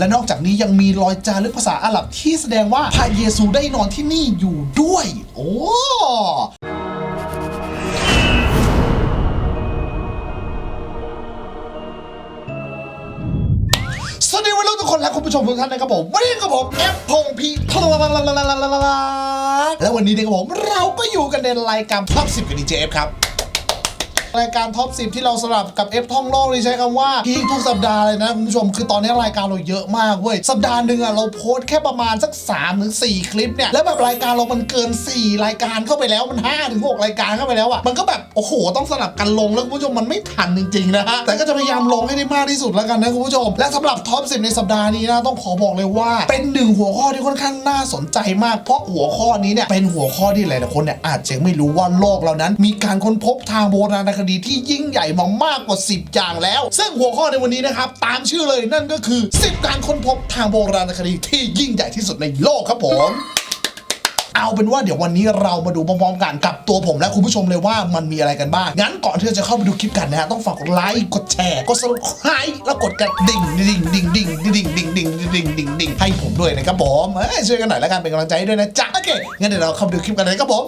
และนอกจากนี้ยังมีรอยจารึกภาษาอาหรับที่แสดงว่าพระเยซูได้นอนที่นี่อยู่ด้วย โอ้สวัสดีวัยรุ่นทุกคนและคุณผู้ชมทุกท่านนะครับผมวันนี้กับผมแอปพงพีทและวันนี้นะครับผมเราก็อยู่กันในรายการท็อปสิบกับดีเจเอฟครับ รายการท็อป10 ที่เราสลับกับ F ท่องโลกนี่ใช้คำว่าพีคทุกสัปดาห์เลยนะคุณผู้ชมคือตอนนี้รายการเราเยอะมากเว้ยสัปดาห์หนึ่งอะเราโพสต์แค่ประมาณสัก3ถึง4คลิปเนี่ยแล้วแบบรายการเรามันเกิน 4 รายการเข้าไปแล้วมัน5ถึง6รายการเข้าไปแล้วอะมันก็แบบโอ้โหต้องสลับกันลงแล้วคุณผู้ชมมันไม่ทันจริงๆนะฮะแต่ก็จะพยายามลงให้ได้มากที่สุดแล้วกันนะคุณผู้ชม และสำหรับท็อป10ในสัปดาห์นี้นะต้องขอบอกเลยว่า เป็นหนึ่งหัวข้อที่ค่อนข้างน่าสนใจมากเพราะหัวข้อนี้เนี่ยเป็นหัวข้อที่หลายๆคนเนี่ยอาจจะไม่รู้ว่าโลกเรานั้น มีการค้นพบทางโบราณคดีที่ยิ่งใหญ่มามากกว่า 10 อย่างแล้ว ซึ่งหัวข้อในวันนี้นะครับ ตามชื่อเลยนั่นก็คือ 10 การค้นพบทางโบราณคดีที่ยิ่งใหญ่ที่สุดในโลกครับผมเอาเป็นว่าเดี๋ยววันนี้เรามาดูพร้อมๆกันกับตัวผมและคุณผู้ชมเลยว่ามันมีอะไรกันบ้าง งั้นก่อนที่เราจะเข้าไปดูคลิปกันนะฮะต้องฝากกดไลค์กดแชร์กด subscribe แล้วกดกระดิ่งดิ่งดิ่งดิ่งดิ่งดิ่งดิ่งดิ่งดิ่งดิ่งให้ผมด้วยนะครับผมช่วยกันหน่อยแล้วกันเป็นกำลังใจด้วยนะจ๊ะโอเคงั้นเดี๋ยวเราเข้าไปดูคลิปกันเลยครับผม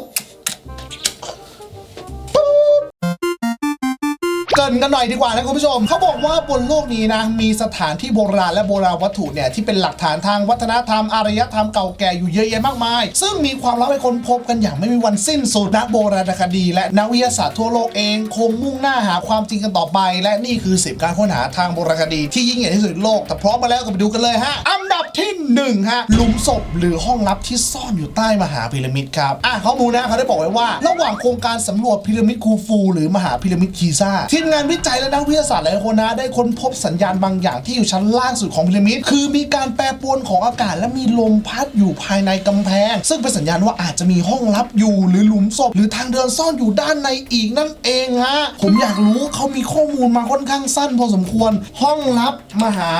รินกันหน่อยดีกว่านะคุณผู้ชมเขาบอกว่าบนโลกนี้นะมีสถานที่โบราณและโบราณวัตถุเนี่ยที่เป็นหลักฐานทางวัฒนธรรมอารยธรรมเก่าแก่อยู่เยอะแยะมากมาย ซึ่งมีความลับให้คนพบกันอย่างไม่มีวันสิ้นสุดนักโบราณคดี และนักวิทยาศาสตร์ทั่วโลกเองคงมุ่งหน้าหาความจริงกันต่อไป และนี่คือ10การค้นหาทางโบราณคดีที่ยิ่งใหญ่ที่สุดโลกแต่พร้อมมาแล้วก็ไปดูกันเลยฮะอันดับที่หนึ่งฮะหลุมศพหรือห้องลับที่ซ่อนอยู่ใต้มหาพีระมิดครับอะข้อมูลนะเขาได้บอกไว้ว่า ระหว่างโครงการสำรวจพีระมิดคูฟู หรือมหาพีระมิดกีซ่าทีมงานวิจัยและนักวิทยาศาสตร์หลายคนนะได้ค้นพบสัญญาณบางอย่างที่อยู่ชั้นล่างสุดของพีระมิดคือมีการแปรปรวนของอากาศและมีลมพัดอยู่ภายในกำแพง ซึ่งเป็นสัญญาณว่าอาจจะมีห้องลับอยู่หรือหลุมศพหรือทางเดินซ่อนอยู่ด้านในอีกนั่นเองฮะผมอยากรู้เขามีข้อมูลมาค่อนข้างสั้นพอสมควร ห้องลับมหา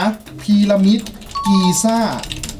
พีระมิดกีซ่า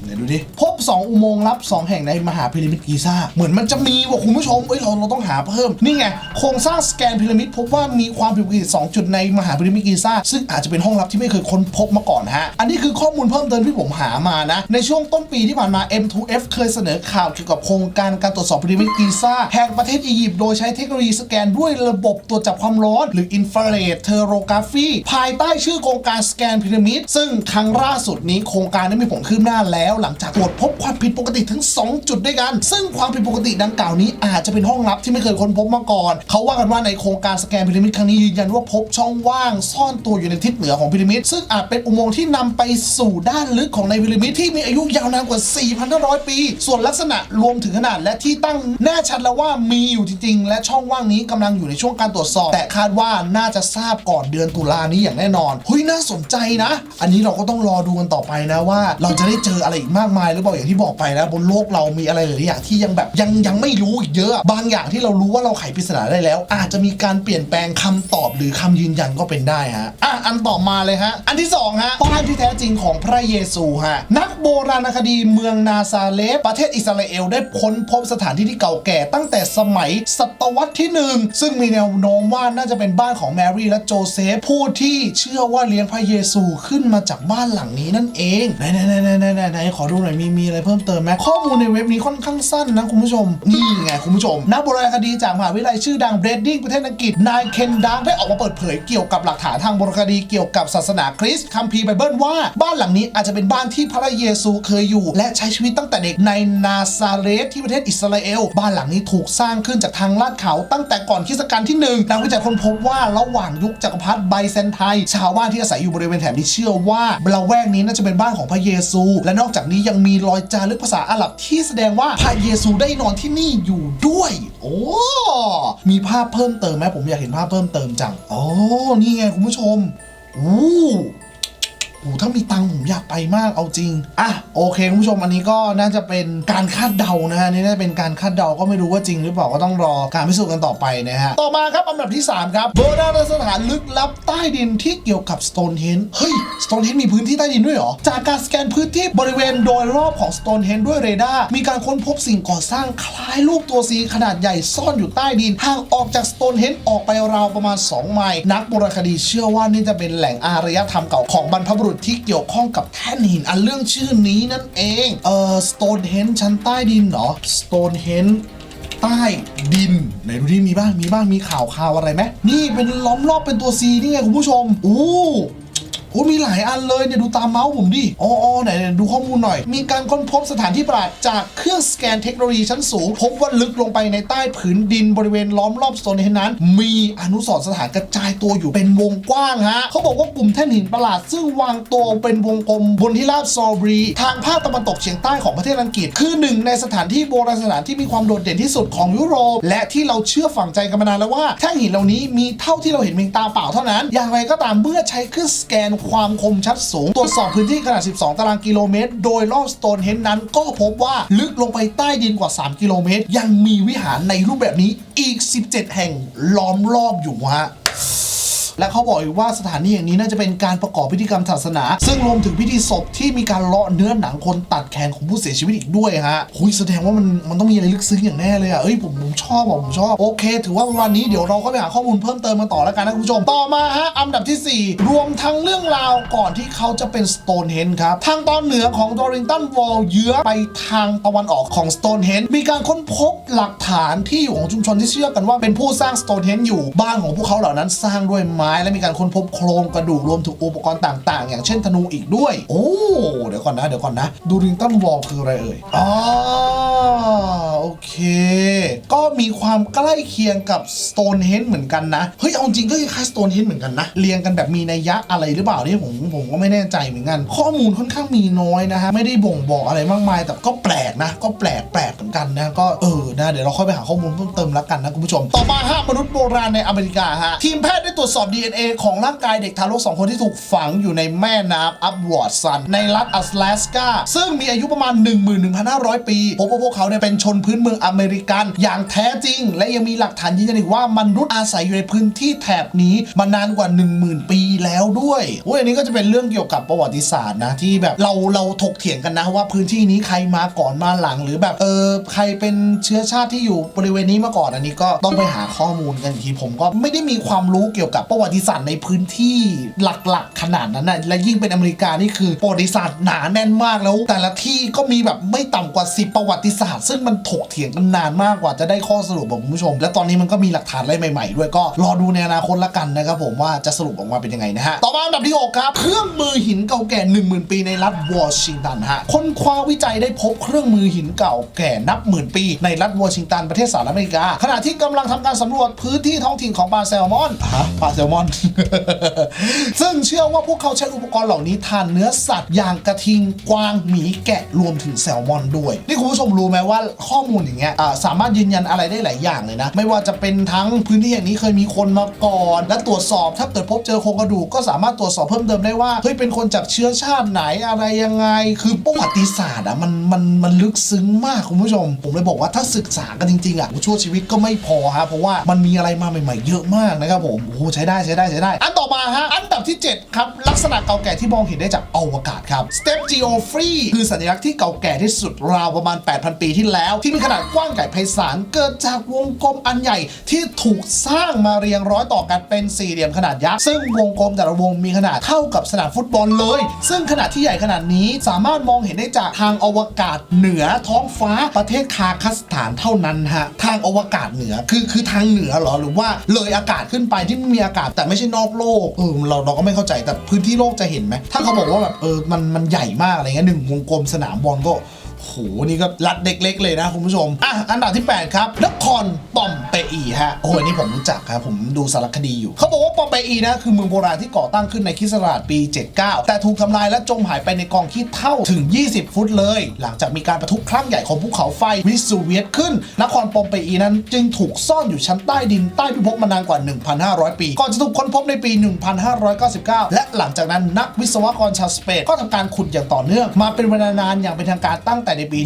เดี๋ยวดูดิพบ 2 อุโมงค์ลับ 2 แห่งในมหาพีระมิดกีซ่า เหมือนมันจะมีว่ะคุณผู้ชมเอ้ยเราเราต้องหาเพิ่ม นี่ไง โครงสร้างสแกนพีระมิดพบว่ามีความผิดปกติ2จุดในมหาพีระมิดกีซ่า ซึ่งอาจจะเป็นห้องลับที่ไม่เคยค้นพบมาก่อนฮะ อันนี้คือข้อมูลเพิ่มเติมที่ผมหามานะ ในช่วงต้นปีที่ผ่านมา M2F เคยเสนอข่าวเกี่ยวกับโครงการการตรวจสอบพีระมิดกีซ่าแห่งประเทศอียิปต์โดยใช้เทคโนโลยีสแกนด้วยระบบตรวจจับความร้อน หรือ infrared thermography ภายใต้ชื่อโครงการสแกนพีระมิดซึ่งครั้งล่าสุดนี้โครงการได้มีผลคืบหน้าแล้วหลังจากตรวจพบความผิดปกติถึง 2 จุดด้วยกัน ซึ่งความผิดปกติดังกล่าวนี้อาจจะเป็นห้องลับที่ไม่เคยค้นพบมาก่อน เขาว่ากันว่าในโครงการสแกนพีระมิดครั้งนี้ยืนยันว่าพบช่องว่างซ่อนตัวอยู่ในทิศเหนือของพีระมิดซึ่งอาจเป็นอุโมงค์ที่นำไปสู่ด้านลึกของในพีระมิดที่มีอายุยาวนานกว่า 4,500 ปี ส่วนลักษณะรวมถึงขนาดและที่ตั้งแน่ชัดแล้วว่ามีอยู่จริงๆ และช่องว่างนี้กำลังอยู่ในช่วงการตรวจสอบ แต่คาดว่าน่าจะทราบก่อนเดือนตุลานี้อย่างแน่นอนเฮ้ยน่าสนใจนะ อันนี้เราก็ต้องรอดูกันต่อไปนะว่า เราจะได้เจออะไรอีกมากมายหรือเปล่าอย่างที่บอกไปนะบนโลกเรามีอะไรหลายอย่างที่ยังแบบยังยังไม่รู้อีกเยอะ บางอย่างที่เรารู้ว่าเราไขปริศนาได้แล้ว อาจจะมีการเปลี่ยนแปลงคำตอบหรือคำยืนยันก็เป็นได้ฮะอะอันต่อมาเลยฮะอันที่สองฮะบ้านที่แท้จริงของพระเยซูฮะนักโบราณคดีเมืองนาซาเลสประเทศอิสราเอลได้ค้นพบสถานที่ที่เก่าแก่ตั้งแต่สมัยศตวรรษที่หนึ่งซึ่งมีแนวโน้มว่าน่าจะเป็นบ้านของแมรี่และโจเซฟผู้ที่เชื่อว่าเลี้ยงพระเยซูขึ้นมาจากบ้านหลังนี้นั่นเองไหนไหนไหนไหนไหนไหนไหนขอดูหน่อยมีมีอะไรเพิ่มเติมไหมข้อมูลในเว็บนี้ค่อนข้างสั้นนะคุณผู้ชม นี่ไงคุณผู้ชมนักโบราณคดีจากมหาวิทยาลัยชื่อดังเบรดดิ้งประเทศอังกฤษนายเคนดังได้ออกมาเปิดเผยเกี่ยวกับหลักฐานทางโบราณคดีเกี่ยวกับศาสนาคริสต์คัมภีร์ไบเบิลว่าบ้านหลังนี้อาจจะเป็นบ้านที่พระเยซูเคยอยู่ และใช้ชีวิตตั้งแต่เด็กในนาซาเรสที่ประเทศอิสราเอล บ้านหลังนี้ถูกสร้างขึ้นจากทางลาดเขาตั้งแต่ก่อนคริสตกาลที่หนึ่งนักวิจัยค้นพบว่าระหว่างยุคจักรพรรดิไบแซนไทชาวบ้านที่อาศัยอยู่บริเวณแถบนี้เชื่อว่าละแวกนี้น่าจะเป็นบ้านของพระเยซู และนอกจากนี้ยังมีรอยจารึกภาษาอาหรับที่แสดงว่าพระเยซูได้นอนที่นี่อยู่ด้วย โอ้มีภาพเพิ่มเติมไหมผมอยากเห็นภาพเพิ่มเติมจัง อ๋อ นี่ไงคุณผู้ชม อู้ ถ้ามีตังผมอยากไปมากเอาจริงอะโอเคคุณผู้ชมอันนี้ก็น่าจะเป็นการคาดเดานะฮะนี่น่าจะเป็นการคาดเดาก็ไม่รู้ว่าจริงหรือเปล่าก็ต้องรอการพิสูจน์กันต่อไปนะฮะต่อมาครับอันดับที่ 3 ครับโบราณสถานลึกลับใต้ดินที่เกี่ยวกับ Stonehenge เฮ้ย Stonehenge มีพื้นที่ใต้ดินด้วยเหรอจากการสแกนพื้นที่บริเวณโดยรอบของ Stonehenge ด้วยเรดาร์มีการค้นพบสิ่งก่อสร้างคล้ายรูปตัวซีขนาดใหญ่ซ่อนอยู่ใต้ดินห่างออกจาก Stonehenge ออกไปราวประมาณ 2 ไมล์นักโบราณคดีเชื่อว่านี่จะเป็นแหล่งอารยธรรมเก่าของบรรพบุรุษที่เกี่ยวข้องกับแท่นหินอันเรื่องชื่อนี้นั่นเอง เอ่อ Stonehenge ชั้นใต้ดินเหรอ Stonehenge ใต้ดินไหนดูที่มีบ้างมีบ้างมีข่าวข่าวอะไรไหมนี่เป็นล้อมรอบเป็นตัว C นี่ไงคุณผู้ชม อู้ โอ้มีหลายอันเลยเนี่ยดูตามเมาส์ผมดิอ๋ออไหนดูข้อมูลหน่อย มีการค้นพบสถานที่ประหลาดจากเครื่องสแกนเทคโนโลยีชั้นสูง พบว่าลึกลงไปในใต้ผืนดินบริเวณล้อมรอบโซนนั้น มีอนุสรณ์สถานกระจายตัวอยู่เป็นวงกว้างฮะเขาบอกว่ากลุ่มแท่นหินประหลาด ซึ่งวางตัวเป็นวงกลมบนที่ราบซอร์บรีทางภาคตะวันตกเฉียงใต้ของประเทศอังกฤษ คือหนึ่งในสถานที่โบราณสถานที่มีความโดดเด่นที่สุดของยุโรป และที่เราเชื่อฝังใจกันมานานแล้วว่าแท่นหินเหล่านี้มีเท่าที่เราเห็นเพียงตาเปล่าเท่านั้น อย่างไรก็ตามเมื่อใช้เครื่องสแกนความคมชัดสูง ตรวจสอบพื้นที่ขนาด 12 ตารางกิโลเมตร โดยรอบสโตนเฮนนั้นก็พบว่าลึกลงไปใต้ดินกว่า 3 กิโลเมตร ยังมีวิหารในรูปแบบนี้อีก 17 แห่งล้อมรอบอยู่ฮะ และเขาบอกอีกว่าสถานที่อย่างนี้น่าจะเป็นการประกอบพิธีกรรมศาสนา ซึ่งรวมถึงพิธีศพที่มีการเลาะเนื้อหนังคนตัดแขนของผู้เสียชีวิตอีกด้วยฮะคุยแสดงว่ามันมันต้องมีอะไรลึกซึ้งอย่างแน่เลยอะเอ้ยผมผมชอบอะผมชอบโอเค ถือว่าวันนี้เดี๋ยวเราก็ไปหาข้อมูลเพิ่มเติมมาต่อแล้วกันนะคุณผู้ชมต่อมาฮะอันดับทีสี่4 รวมทั้งเรื่องราวก่อนที่เขาจะเป็น Stonehenge ครับทางตอนเหนือของ Dorrington Wall เยื้อไปทางตะวันออกของ Stonehenge มีการค้นพบหลักฐานที่อยู่ของชุมชนที่เชื่อกันว่าเป็นผู้สร้าง Stonehenge อยู่บ้านของพวกเขาเหล่านั้นสร้างด้วยไม้และมีการค้นพบโครงกระดูกรวมถึงอุปกรณ์ต่าง ๆ อย่างเช่นธนูอีกด้วย โอ้ เดี๋ยวก่อนนะ เดี๋ยวก่อนนะ ดูริงตันวอลคืออะไรเอ่ย อ๋อ เค ก็มีความใกล้เคียงกับ Stonehenge เหมือนกันนะ เฮ้ย เอาจริงก็คล้าย Stonehenge เหมือนกันนะ เรียงกันแบบมีนัยยะอะไรหรือเปล่าเนี่ยผมผมก็ไม่แน่ใจเหมือนกัน ข้อมูลค่อนข้างมีน้อยนะฮะ ไม่ได้บ่งบอกอะไรมากมาย แต่ก็แปลกนะ ก็แปลกแปลกเหมือนกันนะ ก็เออ นะ เดี๋ยวเราค่อยไปหาข้อมูลเพิ่มเติมแล้วกันนะคุณผู้ชม ต่อมาฮะมนุษย์โบราณในอเมริกาฮะ ทีมแพทย์ได้ตรวจสอบ DNA ของร่างกายเด็กทารกสองคนที่ถูกฝังอยู่ในแม่น้ำอัพวอร์ดซันในรัฐอัสแลสกาซึ่งมีอายุประมาณ 11,500 ปีพบว่าพวกเขาเนี่ยเป็นชนพื้นเมืองอเมริกัน อย่างแท้จริง และยังมีหลักฐานยืนยันอีกว่ามนุษย์อาศัยอยู่ในพื้นที่แถบนี้มานานกว่า 10,000 ปีแล้วด้วยโอ้ยอันนี้ก็จะเป็นเรื่องเกี่ยวกับประวัติศาสตร์นะที่แบบเราเราถกเถียงกันนะว่าพื้นที่นี้ใครมาก่อนมาหลัง หรือแบบเออใครเป็นเชื้อชาติที่อยู่บริเวณนี้มาก่อนอันนี้ก็ต้องไปหาข้อมูลกันทีผมก็ไม่ได้มีความรู้เกี่ยวกับประวัติศาสตร์ในพื้นที่หลักๆ ขนาดนั้นนะและยิ่งเป็นอเมริกานี่คือประวัติศาสตร์หนาแน่นมากแล้ว แต่ละที่ก็มีแบบไม่ต่ำกว่า10ประวัติศาสตร์ ซึ่งมันถกเถียงกันนานมากกว่าจะได้ข้อสรุปของคุณผู้ชม และตอนนี้มันก็มีหลักฐานอะไรใหม่ ๆ ด้วยก็รอดูในอนาคตละกันนะครับผมว่าจะสรุปออกมาเป็นยังไงนะฮะต่อมาอันดับที่6ครับเครื่องมือหินเก่าแก่ 10,000 ปีในรัฐวอชิงตันฮะคนคว้าวิจัยได้พบเครื่องมือหินเก่าแก่นับหมื่นปี ในรัฐวอชิงตันประเทศสหรัฐอเมริกา ขณะที่กำลังทำการสำรวจพื้นที่ท้องถิ่นของปลาแซลมอนฮะปลาแซลมอน ซึ่งเชื่อว่าพวกเขาใช้อุปกรณ์เหล่านี้ทานเนื้อสัตว์อย่างกระทิงกวางหมีแกะรวมถึงแซลมอนด้วย นี่คุณผู้ชมรู้ไหมว่าข้อมูลอย่างเงี้ยสามารถยืนยันอะไรได้หลายอย่างเลยนะ ไม่ว่าจะเป็นทั้งพื้นที่อย่างนี้เคยมีคนมาก่อน และตรวจสอบถ้าเกิดพบเจอโครงกระดูกก็สามารถตรวจสอบเพิ่มเติมได้ว่าเฮ้ยเป็นคนจากเชื้อชาติไหนอะไรยังไง คือประวัติศาสตร์อะมันมันมันลึกซึ้งมากคุณผู้ชม ผมเลยบอกว่าถ้าศึกษากันจริงๆอะชั่วชีวิตก็ไม่พอฮะเพราะว่ามันมีอะไรมาใหม่ๆเยอะมากนะครับผมโอ้ใช้ได้ใช้ได้ใช้ได้ อันต่อมาฮะอันดับที่ 7 ครับ ลักษณะเก่าแก่ที่มองเห็นได้จากอวกาศครับ Step Geo Free คือสัญลักษณ์ที่เก่าแก่ที่สุดราวประมาณ 8,000 ปีที่แล้วที่มีขนาดกว้างใหญ่ไพศาลเกิดจากวงกลมอันใหญ่ที่ถูกสร้างมาเรียงร้อยต่อกันเป็นสี่เหลี่ยมขนาดยักษ์ซึ่งวงกลมแต่ละวงมีขนาดเท่ากับสนามฟุตบอลเลย ซึ่งขนาดที่ใหญ่ขนาดนี้สามารถมองเห็นได้จากทางอวกาศเหนือท้องฟ้าประเทศคาซัคสถานเท่านั้นฮะทางอวกาศเหนือคือคือทางเหนือเหรอหรือว่าเลยอากาศขึ้นไปที่มีอากาศแต่ไม่ใช่นอกโลกเออเราเราก็ไม่เข้าใจแต่พื้นที่โลกจะเห็นไหมถ้าเขาบอกว่าแบบเออมันมันใหญ่มากอะไรเงี้ยหนึ่งวงกลมสนามบอลก็ โหนี่ก็รัดเด็กๆเลยนะคุณผู้ชม อะ อันดับที่ 8 ครับนครปอมเปอีฮะ โอ้ยนี่ผมรู้จักครับ ผมดูสารคดีอยู่ เขาบอกว่าปอมเปอีนะ คือเมืองโบราณที่ก่อตั้งขึ้นในคริสตศักราชปี 79 แต่ถูกทำลายและจมหายไปในกองขี้เท่าถึง 20 ฟุตเลย หลังจากมีการประทุครั้งใหญ่ของภูเขาไฟวิสูเวียสขึ้น นครปอมเปอีนั้น จึงถูกซ่อนอยู่ชั้นใต้ดินใต้พิภพมานานกว่า 1,500 ปี ก่อนจะถูกค้นพบในปี 1599 และหลังจากนั้นนักวิศวกรชาวสเปนก็ทำการขุดอย่างต่อเนื่องมาเป็นเวลานานอย่างเป็นทางการตั้งแต่ในปี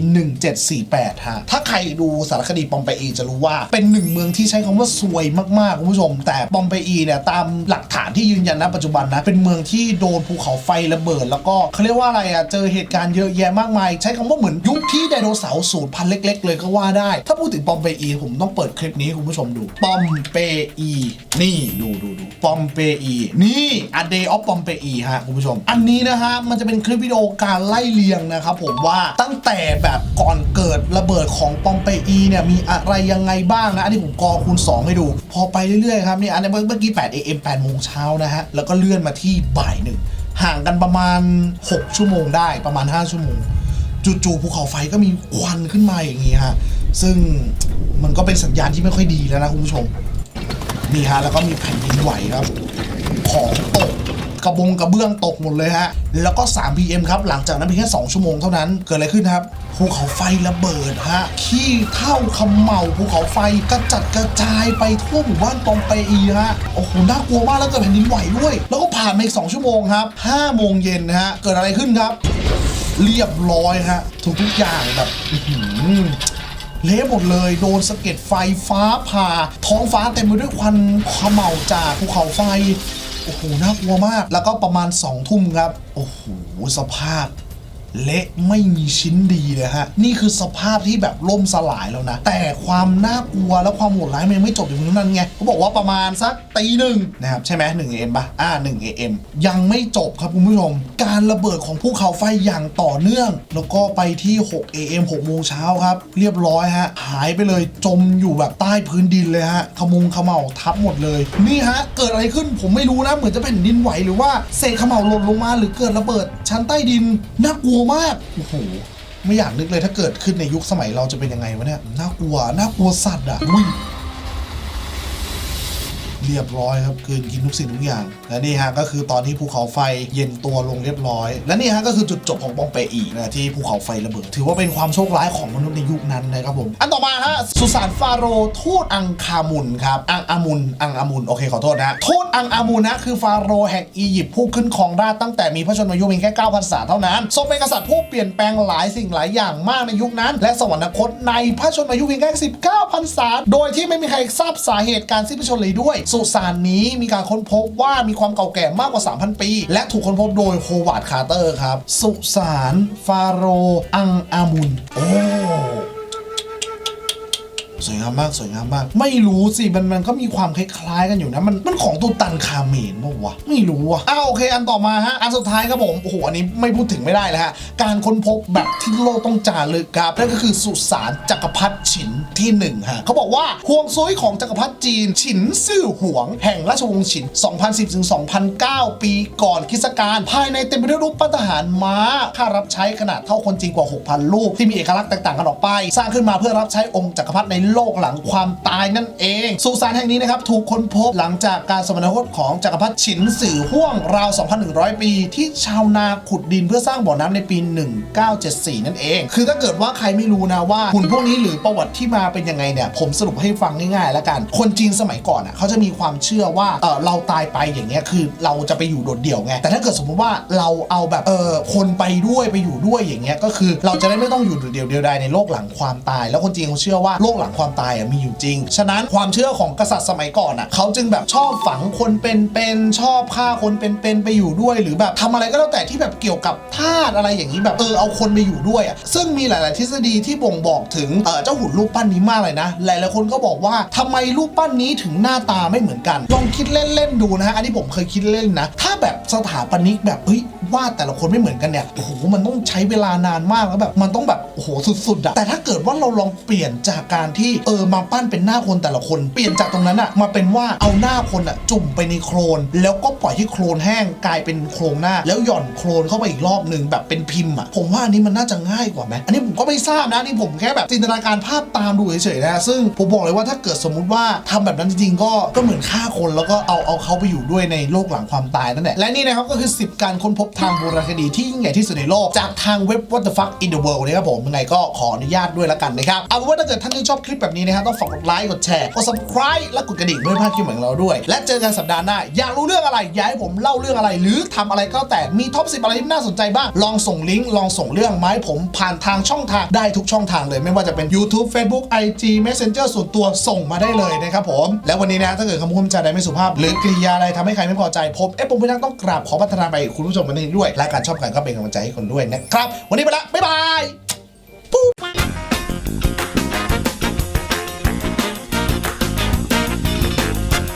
1748 ฮะ ถ้าใครดูสารคดีปอมเปอีจะรู้ว่าเป็นหนึ่งเมืองที่ใช้คำว่าซวยมากๆคุณผู้ชม แต่ปอมเปอีเนี่ยตามหลักฐานที่ยืนยันณปัจจุบันนะ เป็นเมืองที่โดนภูเขาไฟระเบิด แล้วก็เขาเรียกว่าอะไรอะเจอเหตุการณ์เยอะแยะมากมาย ใช้คำว่าเหมือนยุคที่ไดโนเสาร์สูญพันธุ์เล็ก ๆ เลยก็ว่าได้ ถ้าพูดถึงปอมเปอีผมต้องเปิดคลิปนี้คุณผู้ชมดูปอมเปอีนี่ดูดูดูปอมเปอีนี่ A Day of Pompeii ฮะคุณผู้ชม อันนี้นะฮะมันจะเป็นคลิปวิดีโอการไล่เรียงนะครับผมว่าตั้งแต่แต่แบบก่อนเกิดระเบิดของปอมเปอีเนี่ยมีอะไรยังไงบ้างนะ อันนี้ผมกอคูณ 2 ให้ดู พอไปเรื่อยๆครับนี่อันนี้เมื่อกี้ 8 AM 8โมงเช้านะฮะ แล้วก็เลื่อนมาที่บ่ายหนึ่งห่างกันประมาณ 6 ชั่วโมงได้ประมาณ 5 ชั่วโมงจู่ๆภูเขาไฟก็มีควันขึ้นมาอย่างนี้ฮะซึ่งมันก็เป็นสัญญาณที่ไม่ค่อยดีแล้วนะคุณผู้ชมนี่ฮะแล้วก็มีแผ่นดินไหวครับ ของตก กระบงกระเบื้องตกหมดเลยฮะ แล้วก็ 3 PM ครับ หลังจากนั้นเพียงแค่ 2 ชั่วโมงเท่านั้น เกิดอะไรขึ้นครับ ภูเขาไฟระเบิดฮะ ขี้เท่าคำเหมาภูเขาไฟกระจัดกระจายไปทั่วหมู่บ้านปอมเปอีฮะ โอ้โห น่ากลัวมากแล้วเกิดแผ่นดินไหวด้วย แล้วก็ผ่านมาอีก 2 ชั่วโมงครับ5โมงเย็นนะฮะ เกิดอะไรขึ้นครับ เรียบร้อยฮะ ทุกทุกอย่างแบบอื้อหือเละหมดเลยโดนสะเก็ดไฟฟ้าผ่า ท้องฟ้าเต็มไปด้วยควันขม่าจากภูเขาไฟ โอ้โหน่ากลัวมาก แล้วก็ประมาณ2องทุ่มครับ โอ้โหสภาพ เละไม่มีชิ้นดีเลยฮะ นี่คือสภาพที่แบบล่มสลายแล้วนะ แต่ความน่ากลัวและความโหดร้ายมันยังไม่จบอยู่ตรงนั้นไงเขาบอกว่าประมาณสักตีหนึ่งนะครับใช่ไหมหนึ่งเอ็มปะอ่าหนึ่งเอ็มยังไม่จบครับคุณผู้ชม การระเบิดของภูเขาไฟอย่างต่อเนื่อง แล้วก็ไปที่6 AM 6โมงเช้าครับ เรียบร้อยฮะ หายไปเลยจมอยู่แบบใต้พื้นดินเลยฮะขมุงขมเหลาทับหมดเลย นี่ฮะ เกิดอะไรขึ้นผมไม่รู้นะ เหมือนจะแผ่นดินไหวหรือว่าเศษขมเหลาหล่นลงมา หรือเกิดระเบิดชั้นใต้ดินน่ากลัวมาก โอ้โห ไม่อยากนึกเลยถ้าเกิดขึ้นในยุคสมัยเราจะเป็นยังไงวะเนี่ย น่ากลัว น่ากลัวสัตว์อะอุ้ย เรียบร้อยครับคืนกินทุกสิ่งทุกอย่าง และนี่ฮะก็คือตอนที่ภูเขาไฟเย็นตัวลงเรียบร้อย และนี่ฮะก็คือจุดจบของปองเปอีนะที่ภูเขาไฟระเบิด ถือว่าเป็นความโชคร้ายของมนุษย์ในยุคนั้นนะครับผม อันต่อมาฮะสุสานฟาโรทูตอังคามุนครับอังอามุนอังอามุนโอเคขอโทษนะทูตอังอามุนนะคือฟาโรห์แห่งอียิปต์ผู้ขึ้นครองราชตั้งแต่มีพระชนมายุเพียงแค่9พรรษาเท่านั้นทรงเป็นกษัตริย์ผู้เปลี่ยนแปลงหลายสิ่งหลายอย่างมากในยุคนั้น และสวรรคตในพระชนมายุเพียงแค่19พรรษาโดยที่ไม่มีใครทราบสาเหตุการสิ้นพระชนเลยด้วยสุสานนี้มีการค้นพบว่ามีความเก่าแก่มากกว่า 3,000 ปี และถูกค้นพบโดยโฮวาร์ดคาร์เตอร์ครับ สุสานฟาโรห์อังอามุน โอ้ สวยงามมากสวยงามมาก ไม่รู้สิมันมันก็มีความคล้ายๆกันอยู่นะมันมันของตูตันคาเมนป่าวะไม่รู้อะอ้าวโอเค อันต่อมาฮะอันสุดท้ายครับผมโอ้โหอันนี้ไม่พูดถึงไม่ได้เลยฮะการค้นพบแบบที่โลกต้องจารึกครับนั่นก็คือสุสานจักรพรรดิฉินที่หนึ่งฮะเขาบอกว่าห่วงซุยของจักรพรรดิจีนฉินซื่อหวง แห่งราชวงศ์ฉิน 2010ถึง2009 ปีก่อนคริสตกาลภายในเต็มไปด้วยรูปปั้นทหารม้าค่ารับใช้ขนาดเท่าคนจริงกว่า 6,000 รูปที่มีเอกลักษณ์แตกต่างกันออกไป สร้างขึ้นมาเพื่อรับใช้องค์จักรพรรดิในโลกหลังความตายนั่นเอง สุสานแห่งนี้นะครับถูกค้นพบหลังจากการสมรคตของจักรพรรดิฉินสื่อห่วงราว 2,100 ปี ที่ชาวนาขุดดินเพื่อสร้างบ่อน้ำในปี 1974 นั่นเอง คือถ้าเกิดว่าใครไม่รู้นะว่าหุ่นพวกนี้หรือประวัติที่มาเป็นยังไงเนี่ยผมสรุปให้ฟังง่ายๆแล้วกัน คนจีนสมัยก่อนอะเขาจะมีความเชื่อว่าเออเราตายไปอย่างเงี้ยคือเราจะไปอยู่โดดเดี่ยวไงแต่ถ้าเกิดสมมติว่าเราเอาแบบเออคนไปด้วยไปอยู่ด้วยอย่างเงี้ยก็คือ เราจะได้ไม่ต้องอยู่โดดเดี่ยวเดียวดายในโลกหลังความตาย แล้วคนจีนเขาเชื่อว่าโลกหลังความตายอะมีอยู่จริง ฉะนั้นความเชื่อของกษัตริย์สมัยก่อนอะเขาจึงแบบชอบฝังคนเป็นๆชอบฆ่าคนเป็นๆไปอยู่ด้วย หรือแบบทำอะไรก็แล้วแต่ที่แบบเกี่ยวกับธาตุอะไรอย่างนี้แบบเออเอาคนไปอยู่ด้วยอะซึ่งมีหลาย ๆ ทฤษฎีที่บ่งบอกถึงเออเจ้าหุ่นรูปปั้นนี้มากเลยนะ หลายๆคนก็บอกว่าทำไมรูปปั้นนี้ถึงหน้าตาไม่เหมือนกัน ลองคิดเล่น ๆ ดูนะฮะอันนี้ผมเคยคิดเล่นนะ ถ้าแบบสถาปนิกแบบเฮ้ย วาดแต่ละคนไม่เหมือนกันเนี่ยโอ้โหมันต้องใช้เวลานานมากแล้วแบบมันต้องแบบโอ้โหสุดๆอะแต่ถ้าเกิดว่าเราลองเปลี่ยนจากการที่เออมาปั้นเป็นหน้าคนแต่ละคนเปลี่ยนจากตรงนั้นอะมาเป็นว่าเอาหน้าคนอะจุ่มไปในโครนแล้วก็ปล่อยให้โครนแห้งกลายเป็นโครงหน้า แล้วหย่อนโครนเข้าไปอีกรอบหนึ่งแบบเป็นพิมพ์อะผมว่าอันนี้มันน่าจะง่ายกว่าไหมอันนี้ผมก็ไม่ทราบนะนี่ผมแค่แบบจินตนาการภาพตามดูเฉยๆนะซึ่งผมบอกเลยว่าถ้าเกิดสมมุติว่าทำแบบนั้นจริงๆก็ก็เหมือนฆ่าคนแล้วก็เอาเอาเขาไปอยู่ด้วยในโลกหลังความตายนั่นแหละและนี่นะครับก็คือ 10 การค้นพบทางโบราณคดีที่ยิ่งใหญ่ที่สุดในโลก จากทางเว็บ What the fuck in the world นะครับผมยังไงก็ขออนุญาตด้วยละกันนะครับเอาเป็นว่าถ้าเกิดท่านที่ชอบคลิปแบบนี้นะครับต้องฝากกดไลค์กดแชร์กด subscribe และกดกระดิ่งเพื่อไม่พลาดคลิปใหม่ของเราด้วย และเจอกันสัปดาห์หน้าอยากรู้เรื่องอะไรอยากให้ผมเล่าเรื่องอะไร หรือทำอะไรก็แต่มีท็อปสิอะไรที่น่าสนใจบ้างลองส่งลิงก์ลองส่งเรื่องมาให้ผมผ่านทางช่องทางได้ทุกช่องทางเลย ไม่ว่าจะเป็น YouTube Facebook IG Messenger ส่วนตัวส่งมาได้เลยนะครับผม แล้ววันนี้นะถ้าเกิดคำพูดจาใดไม่สุภาพ หรือกริยาอะไรทำให้ใครไม่พอใจผมเอฟผมพี่นักต้องกราบขอพัฒนาไปคุณผู้ชมวันนี้ด้วยและการชอบกันก็เป็นกำลังใจให้คนด้วยนะครับ วันนี้ไปละบ๊ายบายปุ๊บ